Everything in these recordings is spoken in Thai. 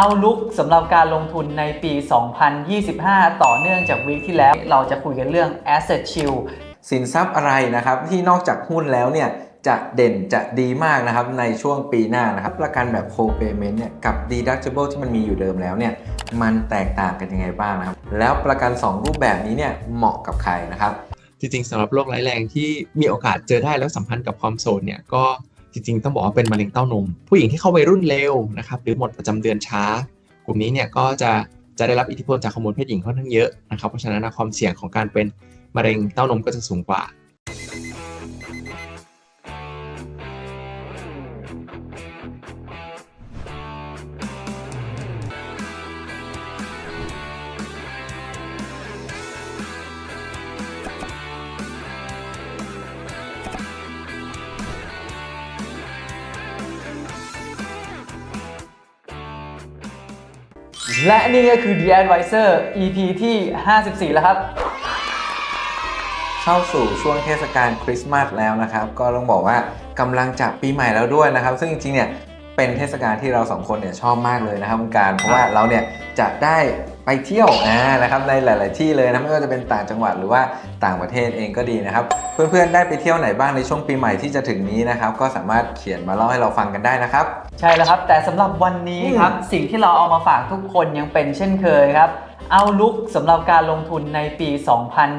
เอาลุกสำหรับการลงทุนในปี 2025 ต่อเนื่องจากวีคที่แล้ว เราจะคุยกันเรื่อง asset chill สินทรัพย์อะไรนะครับ ที่นอกจากหุ้นแล้วเนี่ยจะเด่นจะดีมากนะครับในช่วงปีหน้านะครับประกันแบบ co-payment เนี่ยกับ deductible ที่มันมีอยู่เดิมแล้วเนี่ยมันแตกต่างกันยังไงบ้างนะครับ แล้วประกัน 2 รูปแบบนี้เนี่ยเหมาะกับใครนะครับ จริงๆสำหรับโรคร้ายแรงที่มีโอกาสเจอได้แล้วสัมพันธ์กับความโสดเนี่ยก็จ ริงๆ ต้องบอกว่าเป็นมะเร็งเต้านม ผู้หญิงที่เข้าวัยรุ่นเร็วนะครับหรือหมดประจำเดือนช้า กลุ่มนี้เนี่ยก็จะจะได้รับอิทธิพลจากฮอร์โมนเพศหญิงค่อนข้างเยอะนะครับเพราะฉะนั้นความเสี่ยงของการเป็นมะเร็งเต้านมก็จะสูงกว่า และนี่ก็คือ The Advisor EP ที่ 54 แล้วครับ เข้าสู่ช่วงเทศกาลคริสต์มาสแล้วนะครับ ก็ต้องบอกว่ากำลังจะปีใหม่แล้วด้วยนะครับ ซึ่งจริงๆเนี่ยเป็นเทศกาลที่เราสองคนเนี่ยชอบมากเลยนะครับคุณการ เพราะว่าเราเนี่ยจะได้ ไปเที่ยวอ่านะครับในหลาย ๆ ที่เลยนะไม่ว่าจะเป็นต่างจังหวัดหรือว่าต่างประเทศเองก็ดีนะครับ เพื่อน ๆ ได้ไปเที่ยวไหนบ้างในช่วงปีใหม่ที่จะถึงนี้นะครับ ก็สามารถเขียนมาเล่าให้เราฟังกันได้นะครับ ใช่แล้วครับ แต่สำหรับวันนี้ครับ สิ่งที่เราเอามาฝากทุกคนยังเป็นเช่นเคยครับเอาลุกสำหรับการลงทุนในปี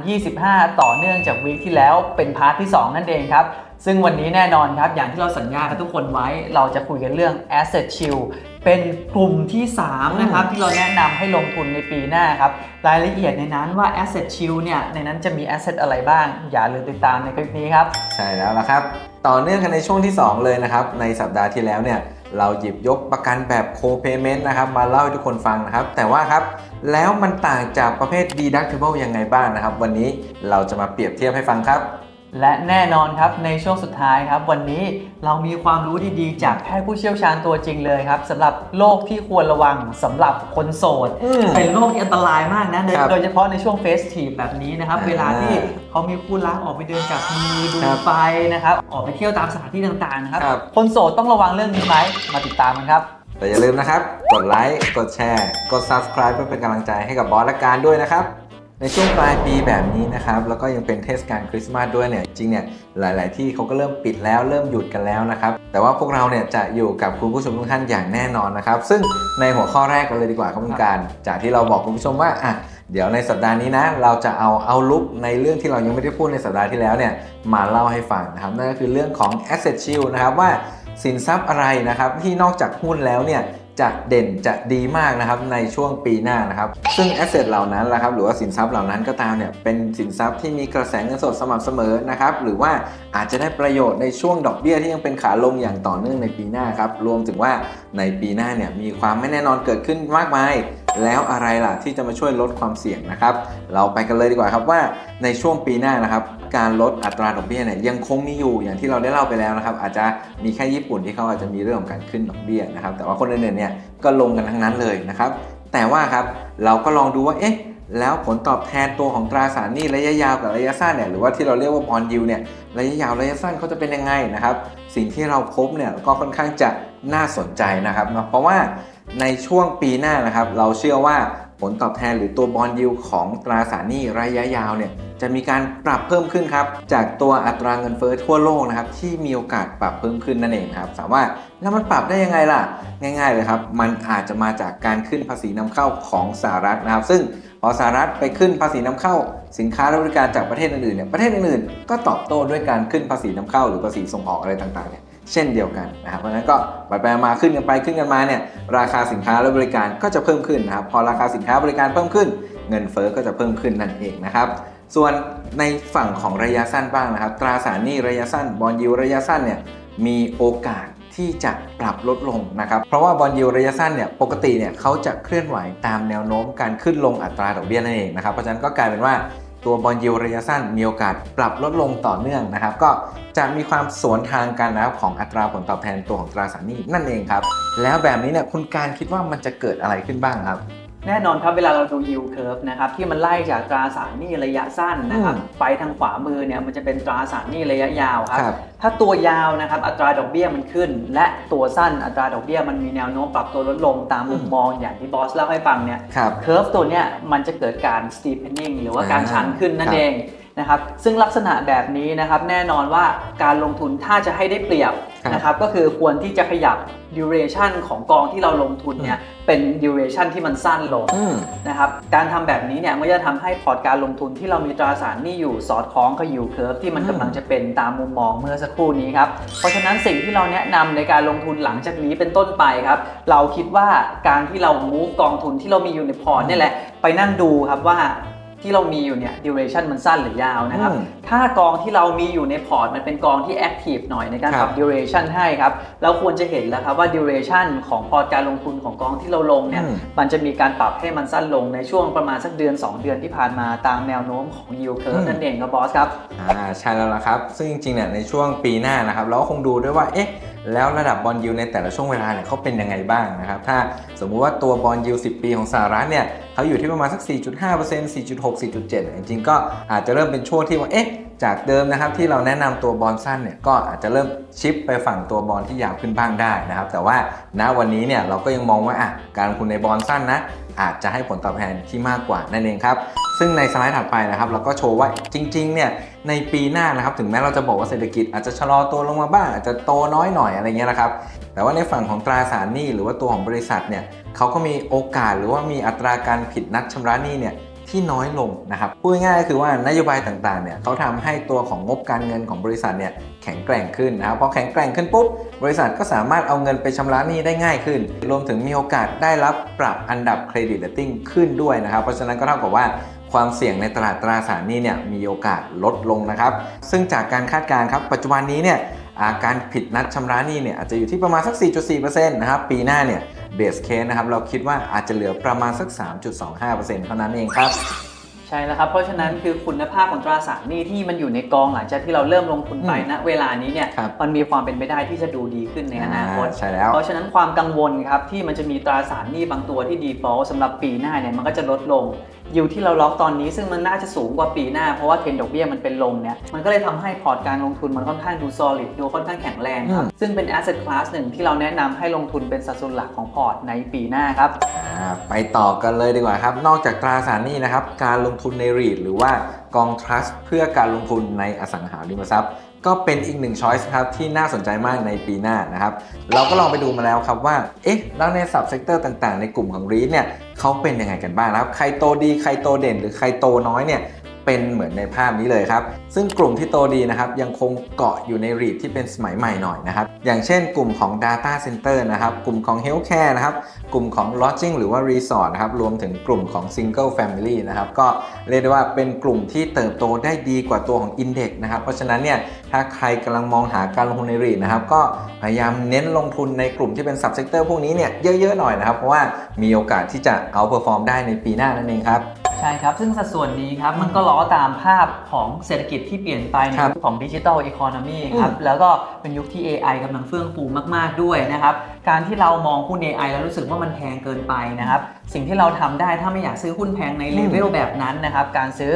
2025 ต่อเนื่องจากวีคที่แล้วเป็นพาร์ทที่ 2 นั่นเองครับ ซึ่งวันนี้แน่นอนครับ อย่างที่เราสัญญากับทุกคนไว้ เราจะคุยกันเรื่อง asset chill เป็นกลุ่มที่ 3 นะครับ ที่เราแนะนำให้ลงทุนในปีหน้าครับ รายละเอียดในนั้นว่า asset chill เนี่ย ในนั้นจะมี asset อะไรบ้าง อย่าลืมติดตามในคลิปนี้ครับ ใช่แล้วละครับ ต่อเนื่องกันในช่วงที่ 2 เลยนะครับ ในสัปดาห์ที่แล้วเนี่ย เราหยิบยกประกันแบบ co-payment นะครับ มาเล่าให้ทุกคนฟังนะครับ แต่ว่าครับ แล้วมันต่างจากประเภท deductible ยังไงบ้างนะครับ วันนี้เราจะมาเปรียบเทียบให้ฟังครับ และแน่นอนครับในช่วงสุดท้ายครับวันนี้เรามีความรู้ดีๆ จากแพทย์ผู้เชี่ยวชาญตัวจริงเลยครับสำหรับโรคที่ควรระวังสำหรับคนโสดอืมเป็นโรคที่อันตรายมากนะ โดยครับโดยเฉพาะในช่วงเฟสทีฟแบบนี้นะครับอ่าเวลาที่เขามีคู่รักออกไปเดินจับมือดูครับไฟนะครับ ออกไปเที่ยวตามสถานที่ต่างๆนะครับ ครับ คนโสดต้องระวังเรื่องนี้ไหมมาติดตามกันครับ แต่อย่าลืมนะครับ กดไลค์ กดแชร์ กด subscribe เพื่อเป็นกำลังใจให้กับบอสและการด้วยนะครับ ในช่วงปลายปีแบบนี้นะครับ แล้วก็ยังเป็นเทศกาลคริสต์มาสด้วยเนี่ย จริงเนี่ย หลาย ๆ ที่เขาก็เริ่มปิดแล้วเริ่มหยุดกันแล้วนะครับ แต่ว่าพวกเราเนี่ยจะอยู่กับคุณผู้ชมทุกท่านอย่างแน่นอนนะครับ ซึ่งในหัวข้อแรกกันเลยดีกว่าครับคุณการ จากที่เราบอกคุณผู้ชมว่าอะเดี๋ยวในสัปดาห์นี้นะ เราจะเอาเอาลุกในเรื่องที่เรายังไม่ได้พูดในสัปดาห์ที่แล้วเนี่ยมาเล่าให้ฟังนะครับนั่นก็คือเรื่องของ asset shield นะครับว่าสินทรัพย์อะไรนะครับที่นอกจากหุ้นแล้วเนี่ย จะเด่นจะดีมากนะครับในช่วงปีหน้านะครับซึ่งแอสเซทเหล่านั้นแหละครับหรือว่าสินทรัพย์เหล่านั้นก็ตามเนี่ยเป็นสินทรัพย์ที่มีกระแสเงินสดสม่ำเสมอนะครับหรือว่าอาจจะได้ประโยชน์ในช่วงดอกเบี้ยที่ยังเป็นขาลงอย่างต่อเนื่องในปีหน้าครับรวมถึงว่าในปีหน้าเนี่ยมีความไม่แน่นอนเกิดขึ้นมากมาย แล้วอะไรล่ะที่จะมาช่วยลดความเสี่ยงนะครับ เราไปกันเลยดีกว่าครับว่าในช่วงปีหน้านะครับ การลดอัตราดอกเบี้ยเนี่ยยังคงมีอยู่อย่างที่เราได้เล่าไปแล้วนะครับ อาจจะมีแค่ญี่ปุ่นที่เขาอาจจะมีเรื่องของการขึ้นดอกเบี้ยนะครับ แต่ว่าคนอื่นๆเนี่ยก็ลงกันทั้งนั้นเลยนะครับ แต่ว่าครับเราก็ลองดูว่าเอ๊ะแล้วผลตอบแทนตัวของตราสารหนี้ระยะยาวกับระยะสั้นเนี่ยหรือว่าที่เราเรียกว่าบอลยูเนี่ยระยะยาวระยะสั้นเขาจะเป็นยังไงนะครับ สิ่งที่เราพบเนี่ยก็ค่อนข้างจะน่าสนใจนะครับเนาะเพราะว่า ในช่วงปีหน้านะครับ เราเชื่อว่าผลตอบแทนหรือตัวบอลยูของตราสารหนี้ระยะยาวเนี่ยจะมีการปรับเพิ่มขึ้นครับ จากตัวอัตราเงินเฟ้อทั่วโลกนะครับที่มีโอกาสปรับเพิ่มขึ้นนั่นเองครับถามว่าแล้วมันปรับได้ยังไงล่ะ ง่าย ๆเลยครับ มันอาจจะมาจากการขึ้นภาษีนำเข้าของสหรัฐนะครับ ซึ่งพอสหรัฐไปขึ้นภาษีนำเข้า สินค้าและบริการจากประเทศอื่นๆเนี่ยประเทศอื่นๆก็ตอบโต้ด้วยการขึ้นภาษีนำเข้า หรือภาษีส่งออกอะไรต่างๆเนี่ย เช่นเดียวกันนะครับเพราะฉะนั้นก็ไปไปมาขึ้นกันไปขึ้นกันมาเนี่ยราคาสินค้าและบริการก็จะเพิ่มขึ้นนะครับพอราคาสินค้าบริการเพิ่มขึ้น เงินเฟ้อก็จะเพิ่มขึ้นนั่นเองนะครับส่วนในฝั่งของระยะสั้นบ้างนะครับ ตราสารหนี้ระยะสั้นบอลยูระยะสั้นเนี่ยมีโอกาสที่จะปรับลดลงนะครับเพราะว่าบอลยูระยะสั้นเนี่ยปกติเนี่ยเขาจะเคลื่อนไหวตามแนวโน้มการขึ้นลงอัตราดอกเบี้ยนั่นเองนะครับเพราะฉะนั้นก็กลายเป็นว่า ตัวบอลยูระยะสั้นมีโอกาสปรับลดลงต่อเนื่องนะครับ ก็จะมีความสวนทางกันนะครับของอัตราผลตอบแทนตัวของตราสารหนี้นั่นเองครับ แล้วแบบนี้เนี่ยคุณการคิดว่ามันจะเกิดอะไรขึ้นบ้างครับ แน่นอนครับเวลาเราดู yield curve นะครับที่มันไล่จากตราสารหนี้ระยะสั้นนะครับอืมไปทางขวามือเนี่ยมันจะเป็นตราสารหนี้ระยะยาวครับครับ ถ้าตัวยาวนะครับอัตราดอกเบี้ยมันขึ้น และตัวสั้นอัตราดอกเบี้ยมันมีแนวโน้มปรับตัวลดลงตามมุมอืมมองอย่างที่บอสเล่าให้ฟังเนี่ย ครับ เคอร์ฟตัวเนี้ยมันจะเกิดการ steepening หรือว่าการชันขึ้นนั่คนรับเองนะครับซึ่งลักษณะแบบนี้นะครับแน่นอนว่าการลงทุนถ้าจะให้ได้เปรียบครับ นะครับก็คือควรที่จะขยับ duration ของกองที่เราลงทุนเนี่ยเป็น duration ที่มันสั้นลงอืมนะครับการทำแบบนี้เนี่ยมันจะทำให้พอร์ตการลงทุนที่เรามีตราสารหนี้อยู่สอดคล้องกับ yield curve ที่มันอืมกำลังจะเป็นตามมุมมองเมื่อสักครู่นี้ครับเพราะฉะนั้นสิ่งที่เราแนะนำในการลงทุนหลังจากนี้เป็นต้นไปครับเราคิดว่าการที่เรา move กองทุนที่เรามีอยู่ในพอร์ตเนี่ยแหละไปนั่งดูครับว่า ที่เรามีอยู่เนี่ย duration มันสั้นหรือยาวนะครับ อืมถ้ากองที่เรามีอยู่ในพอร์ตมันเป็นกองที่ active หน่อยในการคปรัรับ บ duration ให้ครับ เราควรจะเห็นแล้วครับว่า duration ของพอร์ตการลงทุนของกองที่เราลงเนี่ย อืม มันจะมีการปรับให้มันสั้นลงในช่วงประมาณสักเดือน 2 เดือนที่ผ่านมาตามแนวโน้มของ yield อื curve ม นั่นเองครับบอสครับ อ่าใช่แล้วละครับ ซึ่งจริงๆเนี่ยในช่วงปีหน้านะครับ เราก็คงดูด้วยว่า เอ๊ะ แล้วระดับบอลยูในแต่ละช่วงเวลาเนี่ยเขาเป็นยังไงบ้างนะครับถ้าสมมุติว่าตัวบอลยู10 ปีของสหรัฐเนี่ยเขาอยู่ที่ประมาณสัก 4.5% 4.6 4.7 จริงๆก็อาจจะเริ่มเป็นช่วงที่ว่าเอ๊ะ จากเดิมนะครับที่เราแนะนำตัวบอลสั้นเนี่ยก็อาจจะเริ่มชิปไปฝั่งตัวบอลที่ยาวขึ้นบ้างได้นะครับ แต่ว่าณวันนี้เนี่ยเราก็ยังมองว่าอะการลงทุนในบอลสั้นนะอาจจะให้ผลตอบแทนที่มากกว่านั่นเองครับ ซึ่งในสไลด์ถัดไปนะครับเราก็โชว์ว่าจริงๆเนี่ยในปีหน้านะครับถึงแม้เราจะบอกว่าเศรษฐกิจอาจจะชะลอตัวลงมาบ้าง อาจจะโตน้อยหน่อยอะไรเงี้ยนะครับแต่ว่าในฝั่งของตราสารหนี้หรือว่าตัวของบริษัทเนี่ยเขาก็มีโอกาสหรือว่ามีอัตราการผิดนัดชำระหนี้เนี่ย ที่น้อยลงนะครับพูดง่ายๆก็คือว่านโยบายต่างๆเนี่ยเขาทำให้ตัวของงบการเงินของบริษัทเนี่ยแข็งแกร่งขึ้นนะครับพอแข็งแกร่งขึ้นปุ๊บบริษัทก็สามารถเอาเงินไปชำระหนี้ได้ง่ายขึ้น รวมถึงมีโอกาสได้รับปรับอันดับเครดิตเรตติ้งขึ้นด้วยนะครับ เพราะฉะนั้นก็เท่ากับว่าความเสี่ยงในตลาดตราสารหนี้เนี่ยมีโอกาสลดลงนะครับ ซึ่งจากการคาดการณ์ครับปัจจุบันนี้เนี่ยอาการผิดนัดชำระหนี้เนี่ยอาจจะอยู่ที่ประมาณสัก 4.4%นะครับปีหน้าเนี่ย เบสเคสนะครับเราคิดว่าอาจจะเหลือประมาณสัก 3.25%เท่านั้นเองครับใช่แล้วครับ เพราะฉะนั้นคือคุณภาพของตราสารหนี้ที่มันอยู่ในกองหลังจากที่เราเริ่มลงทุนไปอืมณเวลานี้เนี่ยครับมันมีความเป็นไปได้ที่จะดูดีขึ้นในอนาคตอ่าใช่แล้วเพราะฉะนั้นความกังวลครับที่มันจะมีตราสารหนี้บางตัวที่ default สำหรับปีหน้าเนี่ยมันก็จะลดลง ยิวที่เราล็อกตอนนี้ซึ่งมันน่าจะสูงกว่าปีหน้า เพราะว่าเทรนด์ดอกเบี้ยมันเป็นลงเนี่ยมันก็เลยทำให้พอร์ตการลงทุนมันค่อนข้างดู solid ดูค่อนข้างแข็งแรงครับอืมซึ่งเป็น asset class หนึ่งที่เราแนะนำให้ลงทุนเป็นสัดส่วนหลักของพอร์ตในปีหน้าครับอ่าไปต่อกันเลยดีกว่าครับ นอกจากตราสารหนี้นะครับการลงทุนใน REIT หรือว่ากอง trust เพื่อการลงทุนในอสังหาริมทรัพย์ ก็เป็นอีกหนึ่งช้อยส์ครับที่น่าสนใจมากในปีหน้านะครับ เราก็ลองไปดูมาแล้วครับว่า เอ๊ะ แล้วในสับเซกเตอร์ต่างๆ ในกลุ่มของรีสเนี่ยเขาเป็นยังไงกันบ้างนะครับ ใครโตดี ใครโตเด่น หรือใครโตน้อยเนี่ย เป็นเหมือนในภาพนี้เลยครับ ซึ่งกลุ่มที่โตดีนะครับยังคงเกาะอยู่ใน REIT ที่เป็นสมัยใหม่หน่อยนะครับ อย่างเช่นกลุ่มของ Data Center นะครับ กลุ่มของ Healthcare นะครับ กลุ่มของ Lodging หรือว่า Resort นะครับ รวมถึงกลุ่มของ Single Family นะครับ ก็เรียกได้ว่าเป็นกลุ่มที่เติบโตได้ดีกว่าตัวของ Index นะครับ เพราะฉะนั้นเนี่ยถ้าใครกำลังมองหาการลงทุนใน REIT นะครับ ก็พยายามเน้นลงทุนในกลุ่มที่เป็น Sub Sector พวกนี้เนี่ยเยอะๆหน่อยนะครับ เพราะว่ามีโอกาสที่จะ outperform ได้ในปีหน้านั่นเองครับ ใช่ครับ ซึ่งสัดส่วนนี้ครับ มันก็ล้อตามภาพของเศรษฐกิจที่เปลี่ยนไปในครับยุคของดิจิทัลอีโคโนมีครับอืมแล้วก็เป็นยุคที่ AI กำลังเฟื่องฟูมาก ๆ ด้วยนะครับ การที่เรามองหุ้น AI แล้วรู้สึกว่ามันแพงเกินไปนะครับสิ่งที่เราทำได้ถ้าไม่อยากซื้อหุ้นแพงในเลเวลแบบนั้นนะครับการซื้อ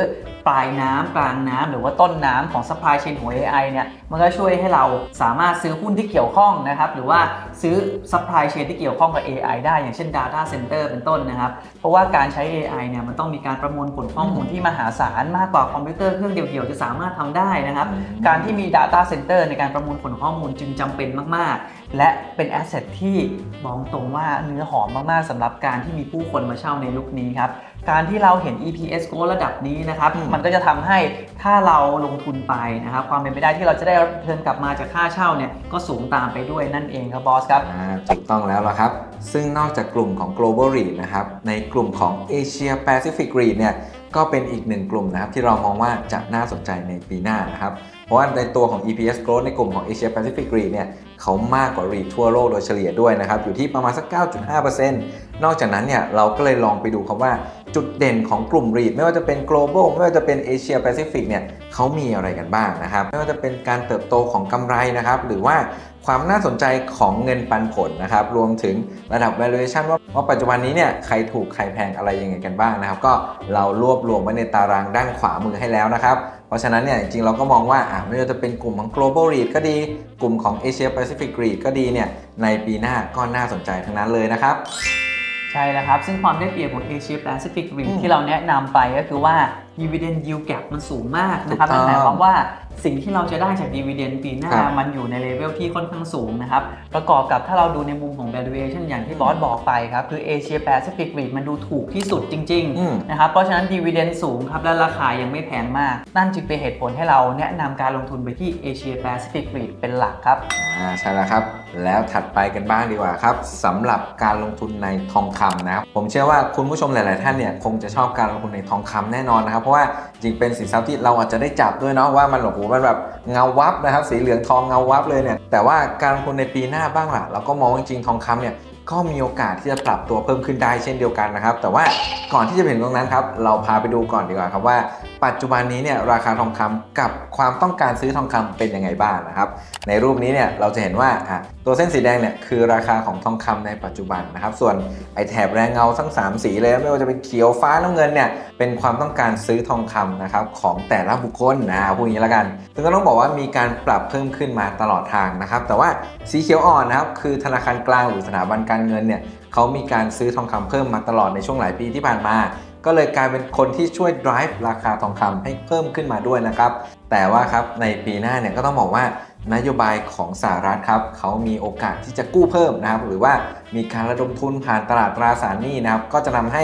ปลายน้ำกลางน้ำหรือว่าต้นน้ำของ supply chain ของ AI เนี่ยมันก็ช่วยให้เราสามารถซื้อหุ้นที่เกี่ยวข้องนะครับหรือว่าซื้อ supply chain ที่เกี่ยวข้องกับ AI ได้อย่างเช่น data center เป็นต้นนะครับ เพราะว่าการใช้ AI เนี่ยมันต้องมีการประมวลผลข้อมูลที่มหาศาลมากกว่าคอมพิวเตอร์เครื่องเดียวๆจะสามารถทำได้นะครับการที่มี Data Center ในการประมวลผลข้อมูลจึงจำเป็นมากๆ และเป็นแอสเซทที่มองตรงว่าเนื้อหอมมากๆสำหรับการที่มีผู้คนมาเช่าในยุคนี้ครับ การที่เราเห็น EPS growth ระดับนี้นะครับอืมมันก็จะทำให้ถ้าเราลงทุนไปนะครับ ความเป็นไปได้ที่เราจะได้รับเทิร์นกลับมาจากค่าเช่าเนี่ยก็สูงตามไปด้วยนั่นเองครับบอสครับอ่าถูกต้องแล้วล่ะครับ ซึ่งนอกจากกลุ่มของ global REIT นะครับในกลุ่มของ Asia Pacific REIT เนี่ยก็เป็นอีกหนึ่งกลุ่มนะครับที่เรามองว่าจะน่าสนใจในปีหน้านะครับ เพราะว่าในตัวของ EPS growth ในกลุ่มของ Asia Pacific REIT เนี่ยเขามากกว่า REIT ทั่วโลกโดยเฉลี่ยด้วยนะครับ อยู่ที่ประมาณสัก 9.5%นอกจากนั้นเนี่ยเราก็เลยลองไปดูครับว่าจุดเด่นของกลุ่ม REIT ไม่ว่าจะเป็น global ไม่ว่าจะเป็น Asia Pacific เนี่ยเขามีอะไรกันบ้างนะครับ ไม่ว่าจะเป็นการเติบโตของกำไรนะครับ หรือว่า ความน่าสนใจของเงินปันผลนะครับ รวมถึงระดับ valuation ว่าว่าปัจจุบันนี้เนี่ยใครถูกใครแพงอะไรยังไงกันบ้างนะครับ ก็เรารวบรวมไว้ในตารางด้านขวามือให้แล้วนะครับ เพราะฉะนั้นเนี่ยจริงๆเราก็มองว่าอะไม่ว่าจะเป็นกลุ่มของ global REIT ก็ดี กลุ่มของ Asia Pacific REIT ก็ดีเนี่ยในปีหน้าก็น่าสนใจทั้งนั้นเลยนะครับใช่แล้วครับ ซึ่งความได้เปรียบของ Asia Pacific อื REIT มที่เราแนะนำไปก็คือว่า dividend yield gap มันสูงมากนะครับถูกต้องนั่นหมายความว่าสิ่งที่เราจะได้จาก dividend ปีหน้า ครับมันอยู่ในเลเวลที่ค่อนข้างสูงนะครับ ประกอบกับถ้าเราดูในมุมของ valuation อย่างที่บอสบอกไปครับ คือ Asia Pacific REIT มันดูถูกที่สุดจริงอืม ๆนะครับ เพราะฉะนั้น dividend สูงครับ และราคายังไม่แพงมาก นั่นจึงเป็นเหตุผลให้เราแนะนำการลงทุนไปที่ Asia Pacific REIT เป็นหลักครับ อ่าใช่แล้วครับ แล้วถัดไปกันบ้างดีกว่าครับสำหรับการลงทุนในทองคำนะครับผมเชื่อว่าคุณผู้ชมหลาย ๆ ท่านเนี่ยคงจะชอบการลงทุนในทองคำแน่นอนนะครับเพราะว่าจริงเป็นสินทรัพย์ที่เราอาจจะได้จับด้วยเนาะว่ามันโอ้โหมันแบบเงาวับนะครับสีเหลืองทองเงาวับเลยเนี่ยแต่ว่าการลงทุนในปีหน้าบ้างล่ะเราก็มองจริงทองคำเนี่ย ก็มีโอกาสที่จะปรับตัวเพิ่มขึ้นได้เช่นเดียวกันนะครับ แต่ว่าก่อนที่จะไปถึงตรงนั้นครับเราพาไปดูก่อนดีกว่าครับว่า ปัจจุบันนี้เนี่ยราคาทองคำกับความต้องการซื้อทองคำเป็นยังไงบ้างนะครับ ในรูปนี้เนี่ยเราจะเห็นว่าอะตัวเส้นสีแดงเนี่ยคือราคาของทองคำในปัจจุบันนะครับ ส่วนไอแถบแรงเงาทั้ง 3 สีเลยไม่ว่าจะเป็นเขียวฟ้าน้ำเงินเนี่ยเป็นความต้องการซื้อทองคำนะครับของแต่ละบุคคลนะพูดอย่างนี้ละกันซึ่งก็ต้องบอกว่ามีการปรับเพิ่มขึ้นมาตลอดทางนะครับ แต่ว่าสีเขียวอ่อนนะครับคือธนาคารกลางหรือสถาบันการเงินเนี่ยเขามีการซื้อทองคำเพิ่มมาตลอดในช่วงหลายปีที่ผ่านมา ก็เลยกลายเป็นคนที่ช่วย drive ราคาทองคำให้เพิ่มขึ้นมาด้วยนะครับ แต่ว่าครับในปีหน้าเนี่ยก็ต้องบอกว่านโยบายของสหรัฐครับเขามีโอกาสที่จะกู้เพิ่มนะครับ หรือว่ามีการระดมทุนผ่านตลาดตราสารหนี้นะครับ ก็จะทำให้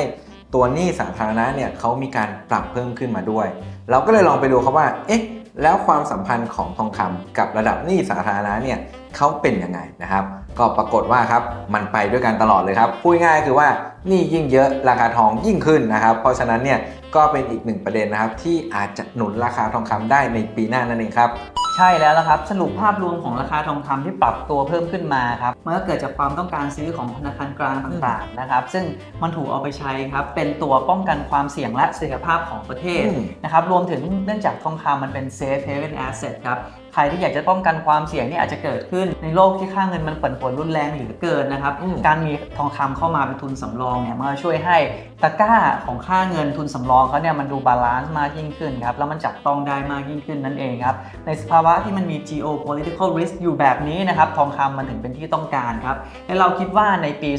ตัวหนี้สาธารณะเนี่ยเขามีการปรับเพิ่มขึ้นมาด้วย เราก็เลยลองไปดูครับว่า เอ๊ะ แล้วความสัมพันธ์ของทองคำกับระดับหนี้สาธารณะเนี่ย เขาเป็นยังไงนะครับ ก็ปรากฏว่าครับมันไปด้วยกันตลอดเลยครับพูดง่ายๆคือว่าหนี้ยิ่งเยอะราคาทองยิ่งขึ้นนะครับ เพราะฉะนั้นเนี่ยก็เป็นอีกหนึ่งประเด็นนะครับ ที่อาจจะหนุนราคาทองคำได้ในปีหน้านั่นเองครับใช่แล้วละครับ สรุปภาพรวมของราคาทองคำที่ปรับตัวเพิ่มขึ้นมาครับมันก็เกิดจากความต้องการซื้อของธนาคารกลางต่างๆนะครับ ซึ่งมันถูกเอาไปใช้ครับเป็นตัวป้องกันความเสี่ยงและเสถียรภาพของประเทศอืมนะครับรวมถึงเนื่องจากทองคำมันเป็น safe haven asset ครับ ใครที่อยากจะป้องกันความเสี่ยงนี่อาจจะเกิดขึ้นในโลกที่ค่าเงินมันปั่นป่วนรุนแรงเหลือเกินนะครับอืมการมีทองคำเข้ามาเป็นทุนสำรองเนี่ยมันก็ช่วยให้ตะกร้าของค่าเงินทุนสำรองเขาเนี่ยมันดูบาลานซ์มากยิ่งขึ้นครับแล้วมันจับต้องได้มากยิ่งขึ้นนั่นเองครับในสภาวะที่มันมี geopolitical risk อยู่แบบนี้นะครับทองคำมันถึงเป็นที่ต้องการครับและเราคิดว่าในปี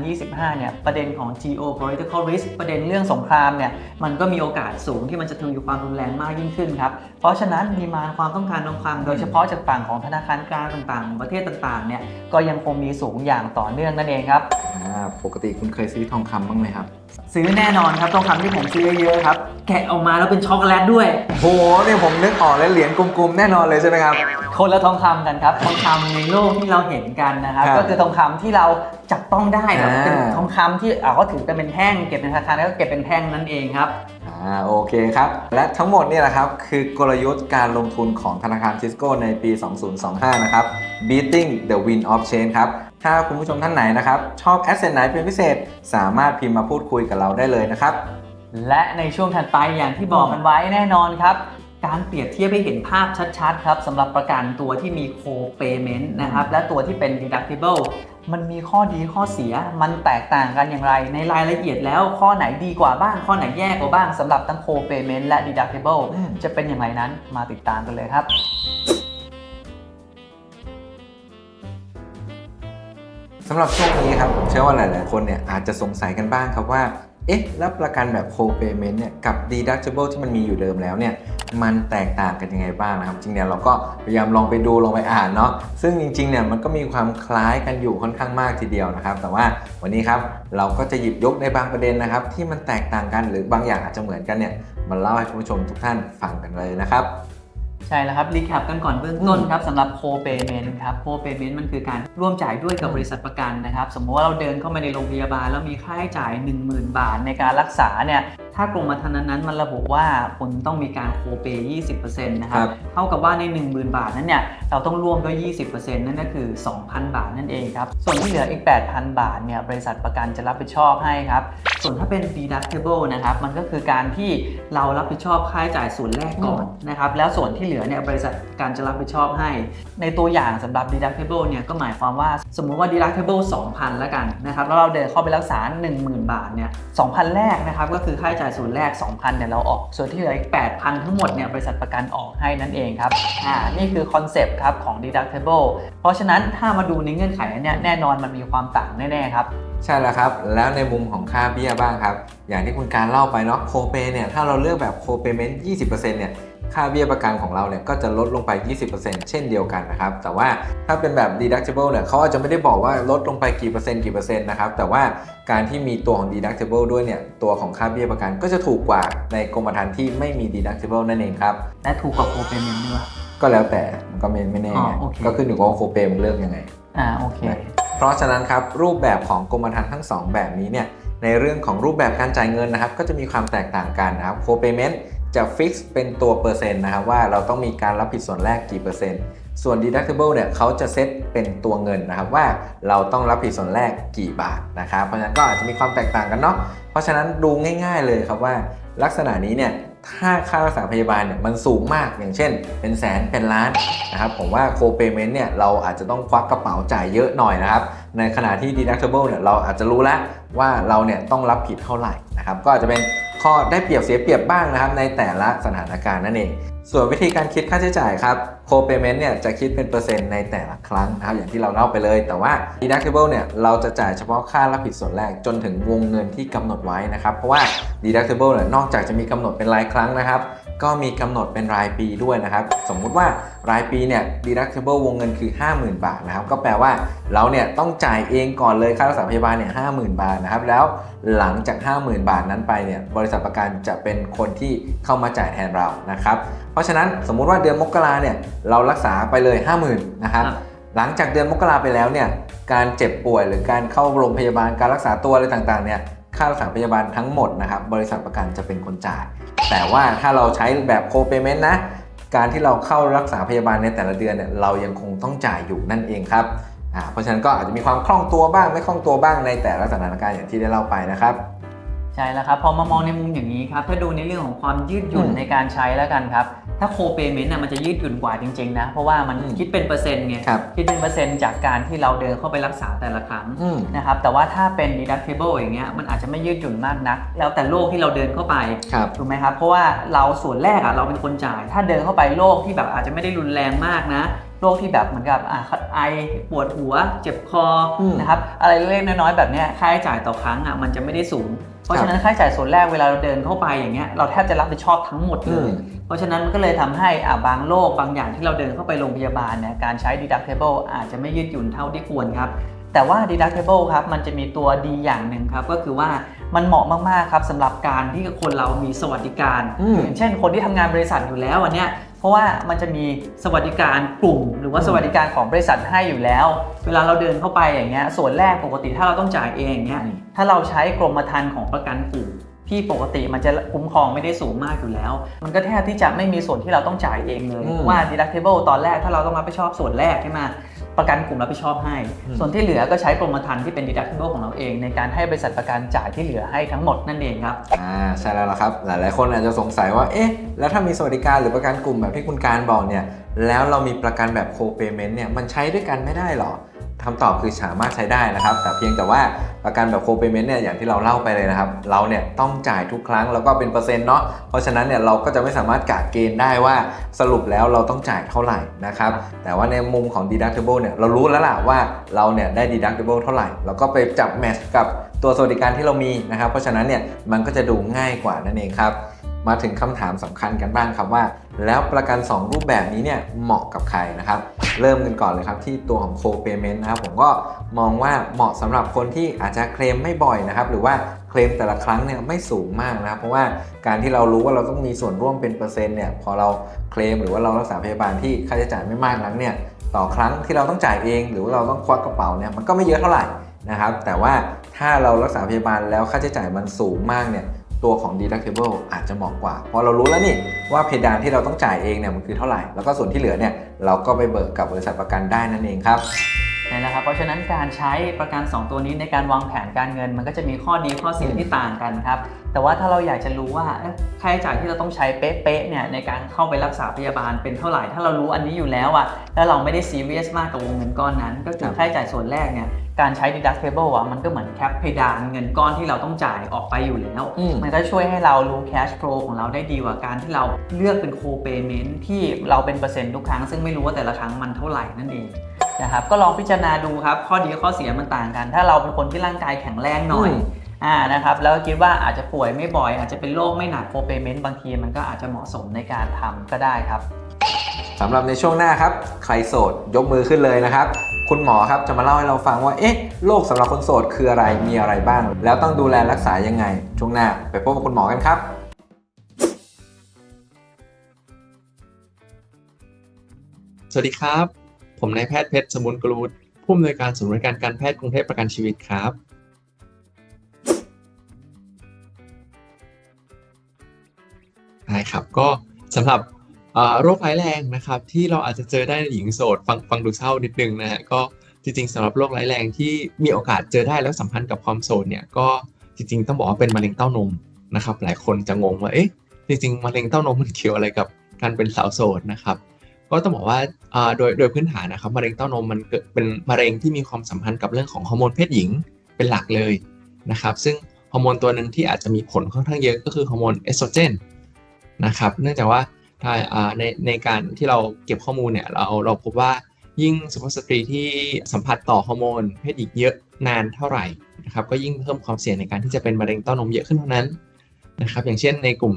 2025 เนี่ยประเด็นของ geopolitical risk ประเด็นเรื่องสงครามเนี่ยมันก็มีโอกาสสูงที่มันจะทวีความรุนแรงมากยิ่งขึ้นครับเพราะฉะนั้นดีมานความต้องการทองคำโดยเฉพาะจากฝั่งของธนาคารกลางต่างๆของประเทศต่างๆเนี่ยก็ยังคงมีสูงอย่างต่อเนื่องนั่นเองครับ อ่าปกติคุณเคยซื้อทองคำบ้างไหมครับ ซื้อแน่นอนครับทองคำที่ผมซื้อเยอะๆครับ แกะออกมาแล้วเป็นช็อกโกแลตด้วย โหเนี่ยผมนึกออกแล้วเหรียญกลมๆ แน่นอนเลยใช่ไหมครับ คนละทองคำกันครับทองคำในโลกที่เราเห็นกันนะครับครับก็คือทองคำที่เราจับต้องได้ครับอ่า เป็นทองคำที่อ่าก็ถือกันเป็นแท่งเก็บในธนาคารแล้วก็เก็บเป็นแท่งนั่นเองครับ อ่าโอเคครับ และทั้งหมดเนี่ยแหละครับ คือกลยุทธ์การลงทุนของธนาคารทิสโก้ในปี 2025 นะครับ beating the win of change ครับ ถ้าคุณผู้ชมท่านไหนนะครับ ชอบ asset ไหนเป็นพิเศษ สามารถพิมพ์มาพูดคุยกับเราได้เลยนะครับ และในช่วงถัดไปอย่างที่บอกกันไว้แน่นอนครับ การเปรียบเทียบให้เห็นภาพชัดๆครับสำหรับประกันตัวที่มี co-payment นะครับ และตัวที่เป็น deductible มันมีข้อดีข้อเสียมันแตกต่างกันอย่างไร ในรายละเอียดแล้วข้อไหนดีกว่าบ้าง ข้อไหนแย่กว่าบ้างสำหรับทั้ง co-payment และ deductible จะเป็นอย่างไรนั้นมาติดตามกันเลยครับสำหรับช่วงนี้ครับผมเชื่อว่าหลาย ๆ คนเนี่ยอาจจะสงสัยกันบ้างครับว่า เอ๊ะแล้วประกันแบบ co-payment เนี่ยกับ deductible ที่มันมีอยู่เดิมแล้วเนี่ยมันแตกต่างกันยังไงบ้างนะครับ จริงเนี่ยเราก็พยายามลองไปดูลองไปอ่านเนาะซึ่งจริงๆเนี่ยมันก็มีความคล้ายกันอยู่ค่อนข้างมากทีเดียวนะครับ แต่ว่าวันนี้ครับเราก็จะหยิบยกในบางประเด็นนะครับ ที่มันแตกต่างกันหรือบางอย่างอาจจะเหมือนกันเนี่ยมาเล่าให้คุณผู้ชมทุกท่านฟังกันเลยนะครับ ช่แล้วครับรีแคปกันก่อนเบื้องต้นครับสำหรับโคเปเมนครับโคเปเมนมันคือการร่วมจ่ายด้วยกับบริษัทประกันนะครับ สมมติว่าเราเดินเข้ามาในโรงพยาบาลแล้วมีค่าใช้จ่าย 10,000 บาทในการรักษาเนี่ย ถ้ากรมธรรม์นั้นๆมันระบุว่าคุณต้องมีการโคเป20%นะครัครับบเท่ากับว่าใน 10,000 บาทนั้นเนี่ยเราต้องร่วมด้วย 20%นั่นก็คือ 2,000 บาทนั่นเองครับ ส่วนที่เหลืออีก 8,000 บาทเนี่ยบริษัทประกันจะรับผิดชอบให้ครับ ส่วนถ้าเป็น deductible นะครับมันก็คือการที่เรารับผิดชอบค่าใช้จ่ายส่วนแรกก่อนนะครับแล้วส่วนที่เหลือเนี่ยบริษัทประกันจะรับผิดชอบให้ ในตัวอย่างสำหรับ deductible เนี่ยก็หมายความว่าสมมุติว่า deductible 2,000 แล้วกันนะครับแล้วเราเดินเข้าไปรักษา 10,000 บาทเนี่ย2,000 แรกนะครับก็คือค่าใช้จ่ายส่วนแรก 2,000เนี่ยเราออก ส่วนที่เหลืออีก 8,000 ทั้งหมดเนี่ยบริษัทประกันออกให้นั่นเองครับ อ่า นี่คือคอนเซปต์ครับของ deductible เพราะฉะนั้นถ้ามาดูในเงื่อนไขเนี่ยแน่นอนมันมีความต่างแน่ๆครับ ใช่แล้วครับ แล้วในมุมของค่าเบี้ยบ้างครับ อย่างที่คุณการเล่าไปเนาะโคเปเนี่ยถ้าเราเลือกแบบโคเปเมนต์20%เนี่ย ค่าเบี้ยประกันของเราเนี่ยก็จะลดลงไป 20%เช่นเดียวกันนะครับ แต่ว่าถ้าเป็นแบบ deductible เนี่ยเขาอาจจะไม่ได้บอกว่าลดลงไปกี่เปอร์เซ็นต์กี่เปอร์เซ็นต์นะครับ แต่ว่าการที่มีตัวของ deductible ด้วยเนี่ย ตัวของค่าเบี้ยประกันก็จะถูกกว่าในกรมธรรม์ที่ไม่มี deductible นั่นเองครับ และถูกกว่า co-payment ด้วย ก็แล้วแต่มันก็ไม่ไม่แน่อ๋อไงโอเคก็ขึ้นอยู่กับว่าโคเปมันเลือกยังไง อ่าโอเค เพราะฉะนั้นครับรูปแบบของกรมธรรม์ทั้ง 2 แบบนี้เนี่ยในเรื่องของรูปแบบการจ่ายเงินนะครับ ก็จะมีความแตกต่างกันนะครับโคเปเมนต์ จะฟิกซ์เป็นตัวเปอร์เซ็นต์นะครับว่าเราต้องมีการรับผิดส่วนแรกกี่เปอร์เซ็นต์ ส่วน deductible เนี่ยเขาจะเซตเป็นตัวเงินนะครับว่าเราต้องรับผิดส่วนแรกกี่บาทนะครับ เพราะฉะนั้นก็อาจจะมีความแตกต่างกันเนาะ เพราะฉะนั้นดูง่าย ๆเลยครับว่า ลักษณะนี้เนี่ยถ้าค่ารักษาพยาบาลเนี่ยมันสูงมากอย่างเช่น เป็นแสนเป็นล้านนะครับผมว่าโคเปเมนต์เนี่ยเราอาจจะต้องควักกระเป๋าจ่ายเยอะหน่อยนะครับ ในขณะที่ deductible เนี่ยเราอาจจะรู้แล้วว่าเราเนี่ยต้องรับผิดเท่าไหร่นะครับก็อาจจะเป็น ข้อได้เปรียบเสียเปรียบบ้างนะครับในแต่ละสถานการณ์นั่นเอง ส่วนวิธีการคิดค่าใช้จ่ายครับ co-payment เนี่ยจะคิดเป็นเปอร์เซ็นต์ในแต่ละครั้งนะครับอย่างที่เราเล่าไปเลย แต่ว่า deductible เนี่ยเราจะจ่ายเฉพาะค่ารับผิดส่วนแรกจนถึงวงเงินที่กำหนดไว้นะครับเพราะว่า deductible เนี่ยนอกจากจะมีกำหนดเป็นรายครั้งนะครับก็มีกำหนดเป็นรายปีด้วยนะครับสมมุติว่า รายปีเนี่ย deductible วงเงินคือ 50,000 บาทนะครับ ก็แปลว่าเราเนี่ยต้องจ่ายเองก่อนเลยค่ารักษาพยาบาลเนี่ย50,000บาทนะครับ แล้วหลังจาก 50,000 บาทนั้นไปเนี่ย บริษัทประกันจะเป็นคนที่เข้ามาจ่ายแทนเรานะครับ เพราะฉะนั้นสมมุติว่าเดือนมกราเนี่ยเรารักษาไปเลย 50,000นะครับครับ หลังจากเดือนมกราไปแล้วเนี่ยการเจ็บป่วยหรือการเข้าโรงพยาบาลการรักษาตัวอะไรต่างๆเนี่ยค่ารักษาพยาบาลทั้งหมดนะครับบริษัทประกันจะเป็นคนจ่าย แต่ว่าถ้าเราใช้แบบโคเปเมนต์นะ การที่เราเข้ารักษาพยาบาลในแต่ละเดือนเนี่ยเรายังคงต้องจ่ายอยู่นั่นเองครับอ่าเพราะฉะนั้นก็อาจจะมีความคล่องตัวบ้างไม่คล่องตัวบ้างในแต่ละสถานการณ์อย่างที่ได้เล่าไปนะครับใช่แล้วครับพอมามองในมุมอย่างนี้ครับถ้าดูในเรื่องของความยืดหยุ่นอืมในการใช้แล้วกันครับ ถ้าโคเปเมนต์น่ะมันจะยืดหยุ่นกว่าจริงๆนะ เพราะว่ามันอืมคิดเป็นเปอร์เซ็นต์ไงครับคิดเป็นเปอร์เซ็นต์จากการที่เราเดินเข้าไปรักษาแต่ละครั้งอืม นะครับแต่ว่าถ้าเป็น deductible อย่างเงี้ยมันอาจจะไม่ยืดหยุ่นมากนัก แล้วแต่โรคที่เราเดินเข้าไป ครับ ถูกไหมครับ เพราะว่าเราส่วนแรกอะเราเป็นคนจ่าย ถ้าเดินเข้าไปโรคที่แบบอาจจะไม่ได้รุนแรงมากนะ โรคที่แบบเหมือนกับอะไอปวดหัว เจ็บคออมนะครับอะไรเล็กๆน้อยๆแบบเนี้ยค่าใช้จ่ายต่อครั้งอะมันจะไม่ได้สูง เพราะฉะนั้นค่าใช้จ่ายส่วนแรกเวลาเราเดินเข้าไปอย่างเงี้ยเราแทบจะรับผิดชอบทั้งหมดเลอืย ม เพราะฉะนั้นมันก็เลยทำให้อะบางโรคบางอย่างที่เราเดินเข้าไปโรงพยาบาลเนี่ยการใช้ deductible อาจจะไม่ยืดหยุ่นเท่าที่ควรครับ แต่ว่า deductible ครับมันจะมีตัวดีอย่างหนึ่งครับ ก็คือว่ามันเหมาะมาก ๆ ครับสำหรับการที่คนเรามีสวัสดิการ อืม อย่างเช่นคนที่ทำงานบริษัทอยู่แล้วอันเนี้ย เพราะว่ามันจะมีสวัสดิการกลุ่ม หรือว่าอืมสวัสดิการของบริษัทให้อยู่แล้ว เวลาเราเดินเข้าไปอย่างเงี้ยส่วนแรกปกติถ้าเราต้องจ่ายเองอย่างเงี้ยถ้าเราใช้กรมธรรม์ของประกันกลุ่มที่ปกติมันจะคุ้มครองไม่ได้สูงมากอยู่แล้ว มันก็แทบที่จะไม่มีส่วนที่เราต้องจ่ายเองเลยอืมว่า deductible ตอนแรกถ้าเราต้องรับผิดชอบส่วนแรกใช่ไหม ประกันกลุ่มรับผิดชอบให้อืมส่วนที่เหลือก็ใช้กรมธรรม์ที่เป็น deductible ของเราเอง ในการให้บริษัทประกันจ่ายที่เหลือให้ทั้งหมดนั่นเองครับ อ่าใช่แล้วล่ะครับ หลายๆ คนอาจจะสงสัยว่า เอ๊ะ แล้วถ้ามีสวัสดิการหรือประกันกลุ่มแบบที่คุณการบอกเนี่ย แล้วเรามีประกันแบบโคเปเมนต์เนี่ย มันใช้ด้วยกันไม่ได้หรอ คำตอบคือสามารถใช้ได้นะครับ แต่เพียงแต่ว่าประกันแบบโคเปเมนต์เนี่ยอย่างที่เราเล่าไปเลยนะครับ เราเนี่ยต้องจ่ายทุกครั้งแล้วก็เป็นเปอร์เซ็นต์เนาะเพราะฉะนั้นเนี่ยเราก็จะไม่สามารถกะเกณฑ์ได้ว่าสรุปแล้วเราต้องจ่ายเท่าไหร่นะครับ แต่ว่าในมุมของ deductible เนี่ยเรารู้แล้วล่ะว่าเราเนี่ยได้ deductible เท่าไหร่เราก็ไปจับแมทช์กับตัวสวัสดิการที่เรามีนะครับ เพราะฉะนั้นเนี่ยมันก็จะดูง่ายกว่านั่นเองครับมาถึงคำถามสำคัญกันบ้างครับว่า แล้วประกัน 2 รูปแบบนี้เนี่ยเหมาะกับใครนะครับ เริ่มกันก่อนเลยครับที่ตัวของ co-payment นะครับผมก็มองว่าเหมาะสำหรับคนที่อาจจะเคลมไม่บ่อยนะครับ หรือว่าเคลมแต่ละครั้งเนี่ยไม่สูงมากนะครับ เพราะว่าการที่เรารู้ว่าเราต้องมีส่วนร่วมเป็นเปอร์เซ็นต์เนี่ยพอเราเคลมหรือว่าเรารักษาพยาบาลที่ค่าใช้จ่ายไม่มากนักเนี่ยต่อครั้งที่เราต้องจ่ายเอง หรือว่าเราต้องควักกระเป๋าเนี่ยมันก็ไม่เยอะเท่าไหร่นะครับ แต่ว่าถ้าเรารักษาพยาบาลแล้วค่าใช้จ่ายมันสูงมากเนี่ย ตัวของ deductible อาจจะเหมาะกว่า เพราะเรารู้แล้วนี่ว่าเพดานที่เราต้องจ่ายเองเนี่ยมันคือเท่าไหร่ แล้วก็ส่วนที่เหลือเนี่ยเราก็ไปเบิกกับบริษัทประกันได้นั่นเองครับ นั่นแหละครับ เพราะฉะนั้นการใช้ประกัน 2 ตัวนี้ในการวางแผนการเงิน มันก็จะมีข้อดีข้อเสียที่ต่างกันครับ แต่ว่าถ้าเราอยากจะรู้ว่าเอ๊ะค่าใช้จ่ายที่เราต้องใช้เป๊ะๆเนี่ยในการเข้าไปรักษาพยาบาลเป็นเท่าไหร่ ถ้าเรารู้อันนี้อยู่แล้วอะแล้วเราไม่ได้ซีเรียสมากกับวงเงินก้อนนั้น ก็คืครัอบค่าใช้จ่ายส่วนแรกเนี่ยการใช้ deductible อะมันก็เหมือนแคปเพดานเงินก้อนที่เราต้องจ่ายออกไปอยู่แล้วอืมมันก็ช่วยให้เรารู้ cash flow ของเราได้ดีกว่าการที่เราเลือกเป็น co-payment ที่เราเป็นเปอร์เซ็นต์ทุกครั้ง ซึ่งไม่รู้ว่าแต่ละครั้งมันเท่าไหร่นั่นเอง นะครับก็ลองพิจารณาดูครับ ข้อดีข้อเสียมันต่างกัน ถ้าเราเป็นคนที่ร่างกายแข็งแรงหน่อยอืม อ่านะครับแล้วคิดว่าอาจจะป่วยไม่บ่อย อาจจะเป็นโรคไม่หนัก co-payment บางทีมันก็อาจจะเหมาะสมในการทำก็ได้ครับ สำหรับในช่วงหน้าครับ ใครโสดยกมือขึ้นเลยนะครับ คุณหมอครับจะมาเล่าให้เราฟังว่า เอ๊ะ โรคสำหรับคนโสดคืออะไร มีอะไรบ้าง แล้วต้องดูแลรักษายังไง ช่วงหน้าไปพบกับคุณหมอกันครับ สวัสดีครับ ผมนายแพทย์เพชรสมุนกรูดผู้อำนวยการศูนย์บริการการแพทย์กรุงเทพประกันชีวิตครับ ได้ครับก็สำหรับโรคร้ายแรงนะครับ ที่เราอาจจะเจอได้ในหญิงโสดฟังฟังดูเศร้านิดนึงนะฮะก็จริงๆสำหรับโรคร้ายแรงที่มีโอกาสเจอได้แล้วสัมพันธ์กับความโสดเนี่ยก็จริง ๆ ต้องบอกว่าเป็นมะเร็งเต้านมนะครับ หลายคนจะงงว่าเอ๊ะจริงๆมะเร็งเต้านมมันเกี่ยวอะไรกับการเป็นสาวโสดนะครับ ก็ต้องบอกว่าโดยโดยพื้นฐานนะครับมะเร็งเต้านมมันเกิดเป็นมะเร็งที่มีความสัมพันธ์กับเรื่องของฮอร์โมนเพศหญิงเป็นหลักเลยนะครับซึ่งฮอร์โมนตัวหนึ่งที่อาจจะมีผลค่อนข้างเยอะก็คือฮอร์โมนเอสโตรเจนนะครับเนื่องจากว่าถ้าในในการที่เราเก็บข้อมูลเนี่ยเราเราพบว่ายิ่งสุภาพสตรีที่สัมผัสต่อฮอร์โมนเพศหญิงเยอะนานเท่าไหร่นะครับก็ยิ่งเพิ่มความเสี่ยงในการที่จะเป็นมะเร็งเต้านมเยอะขึ้นเท่านั้นนะครับอย่างเช่นในกลุ่ม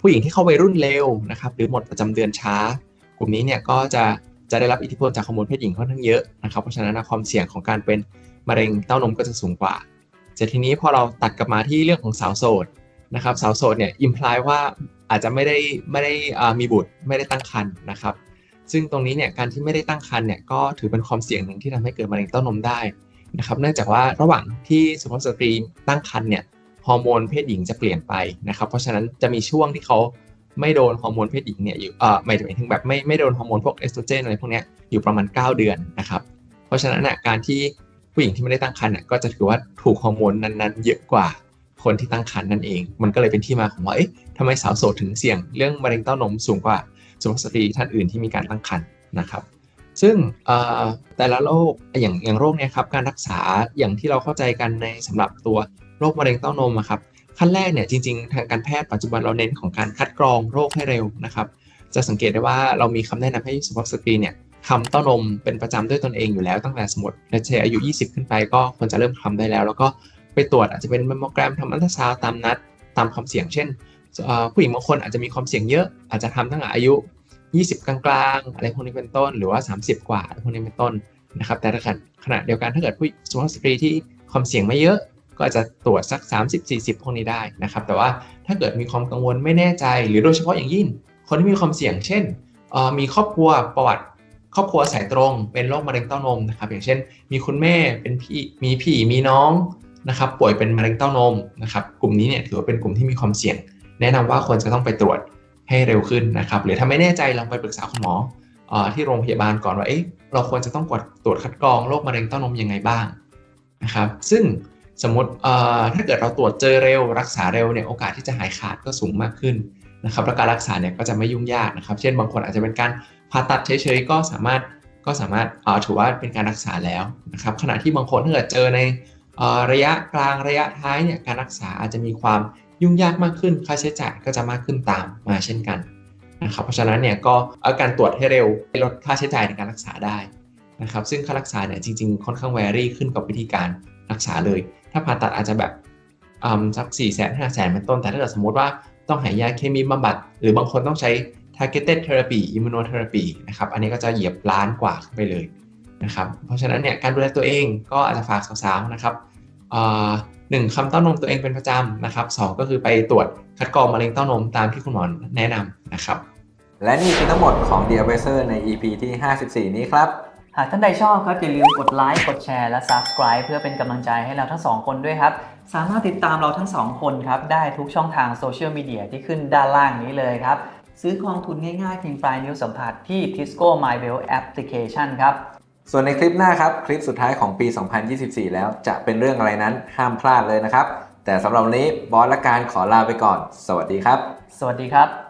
ผู้หญิงที่เข้าวัยรุ่นเร็วนะครับหรือหมดประจำเดือนช้า ลุ่มนี้เนี่ยก็จะจะได้รับอิทธิพลจากฮอร์โมนเพศหญิงค่อนข้างเยอะนะครับเพราะฉะนั้นความเสี่ยงของการเป็นมะเร็งเต้านมก็จะสูงกว่าแต่ทีนี้พอเราตัดกลับมาที่เรื่องของสาวโสดนะครับสาวโสดเนี่ยอิมพลายว่าอาจจะไม่ได้ไม่ได้อ่ามีบุตรไม่ได้ตั้งครรภ์นะครับ ซึ่งตรงนี้เนี่ยการที่ไม่ได้ตั้งครรภ์เนี่ยก็ถือเป็นความเสี่ยงหนึ่งที่ทำให้เกิดมะเร็งเต้านมได้นะครับ เนื่องจากว่าระหว่างที่สุภาพสตรีตั้งครรภ์เนี่ยฮอร์โมนเพศหญิงจะเปลี่ยนไปนะครับ เพราะฉะนั้นจะมีช่วงที่เขา ไม่โดนฮอร์โมนเพศหญิงเนี่ยอยู่เอ่อหมายถึงแบบไม่ไม่โดนฮอร์โมนพวกเอสโตรเจนอะไรพวกเนี้ยอยู่ประมาณ 9 เดือนนะครับ เพราะฉะนั้นนี่ยการที่ผู้หญิงที่ไม่ได้ตั้งครรภ์ก็จะถือว่าถูกฮอร์โมนนั้นๆ เยอะกว่าคนที่ตั้งครรภ์นั่นเอง มันก็เลยเป็นที่มาของว่าเอ๊ะทำไมสาวโสดถึงเสี่ยงเรื่องมะเร็งเต้านมสูงกว่าสุภาพสตรีท่านอื่นที่มีการตั้งครรภ์นะครับ ซึ่งแต่ละโรคอย่างอย่างโรคเนี่ยครับการรักษาอย่างที่เราเข้าใจกันในสำหรับตัวโรคมะเร็งเต้านมอะครับ ขั้นแรกเนี่ยจริง ๆ ทางการแพทย์ปัจจุบันเราเน้นของการคัดกรองโรคให้เร็วนะครับ จะสังเกตได้ว่าเรามีคำแนะนำให้สุภาพสตรีเนี่ยทำเต้านมเป็นประจำด้วยตนเองอยู่แล้วตั้งแต่สมมติเลเชอายุ 20 ขึ้นไปก็ควรจะเริ่มทำได้แล้ว แล้วก็ไปตรวจอาจจะเป็นแมมโมแกรมทำอัลตราซาวด์ตามนัดตามความเสี่ยงเช่นผู้หญิงบางคนอาจจะมีความเสี่ยงเยอะอาจจะทำตั้งแต่อายุ 20 กลางๆ อะไรพวกนี้เป็นต้น หรือว่า 30 กว่าอะไรพวกนี้เป็นต้นนะครับแต่ถ้าเกิดขณะเดียวกันถ้าเกิดผู้สุภาพสตรีที่ความเสี่ยงไม่เยอะ ก็อาจจะตรวจสัก 30-40 พวกนี้ได้นะครับ แต่ว่าถ้าเกิดมีความกังวลไม่แน่ใจ หรือโดยเฉพาะอย่างยิ่ง คนที่มีความเสี่ยง เช่น มีครอบครัวประวัติครอบครัวสายตรงเป็นโรคมะเร็งเต้านมนะครับ อย่างเช่น มีคุณแม่เป็นพี่มีพี่มีน้องนะครับ ป่วยเป็นมะเร็งเต้านมนะครับ กลุ่มนี้เนี่ยถือว่าเป็นกลุ่มที่มีความเสี่ยง แนะนำว่าควรจะต้องไปตรวจให้เร็วขึ้นนะครับ หรือถ้าไม่แน่ใจลองไปปรึกษาคุณหมออที่โรงพยาบาลก่อนว่าเอ๊ะเราควรจะต้องตรวจคัดกรองโรคมะเร็งเต้านมยังไงบ้างนะครับ ซึ่ง สมมติถ้าเกิดเราตรวจเจอเร็ว รักษาเร็วเนี่ยโอกาสที่จะหายขาดก็สูงมากขึ้นนะครับและการรักษาเนี่ยก็จะไม่ยุ่งยากนะครับ เช่นบางคนอาจจะเป็นการผ่าตัดเฉยๆก็สามารถก็สามารถถือว่าเป็นการรักษาแล้วนะครับขณะที่บางคนถ้าเกิดเจอในอระยะกลางระยะท้ายเนี่ยการรักษาอาจจะมีความยุ่งยากมากขึ้น ค่าใช้จ่ายก็จะมากขึ้นตามมาเช่นกันนะครับเพราะฉะนั้นเนี่ยก็าการตรวจให้เร็วลดค่าใช้จ่ายในการรักษาได้นะครับซึ่งค่ารักษาเนี่ยจริงๆ ค่อนข้างแวรี่ขึ้นกับวิธีการรักษาเลย ถ้าผ่าตัดอาจจะแบบสัก4 0 0 0 0 0 5 0 0 0 0เป็นต้น แต่ถ้าเกิดสมมติว่าต้องหายาเคมีบำบัด หรือบางคนต้องใช้ targeted therapy immunotherapy นะครับ อันนี้ก็จะเหยียบล้านกว่าขึ้นไปเลยนะครับ เพราะฉะนั้นเนี่ยการดูแลตัวเองก็อาจจะฝากสาวๆนะครับหนึ่งคำเต้านมตัวเองเป็นประจำนะครับสองก็คือไปตรวจคัดกรองมะเร็งเต้านมตามที่คุณหมอแนะนำนะครับ และนี่คือทั้งหมดของ The Advisor ใน EP ที่ 54 นี้ครับ หากท่านใดชอบครับอย่าลืมกดไลค์กดแชร์และ Subscribe เพื่อเป็นกำลังใจให้เราทั้งสองคนด้วยครับ สามารถติดตามเราทั้งสองคนครับ ได้ทุกช่องทางโซเชียลมีเดียที่ขึ้นด้านล่างนี้เลยครับ ซื้อกองทุนง่ายๆเพียงปลายนิ้วสัมผัสที่ Tisco My Bell Application ครับ ส่วนในคลิปหน้าครับ คลิปสุดท้ายของปี 2024 แล้วจะเป็นเรื่องอะไรนั้นห้ามพลาดเลยนะครับ แต่สำหรับวันนี้บอสและการขอลาไปก่อน สวัสดีครับ สวัสดีครับ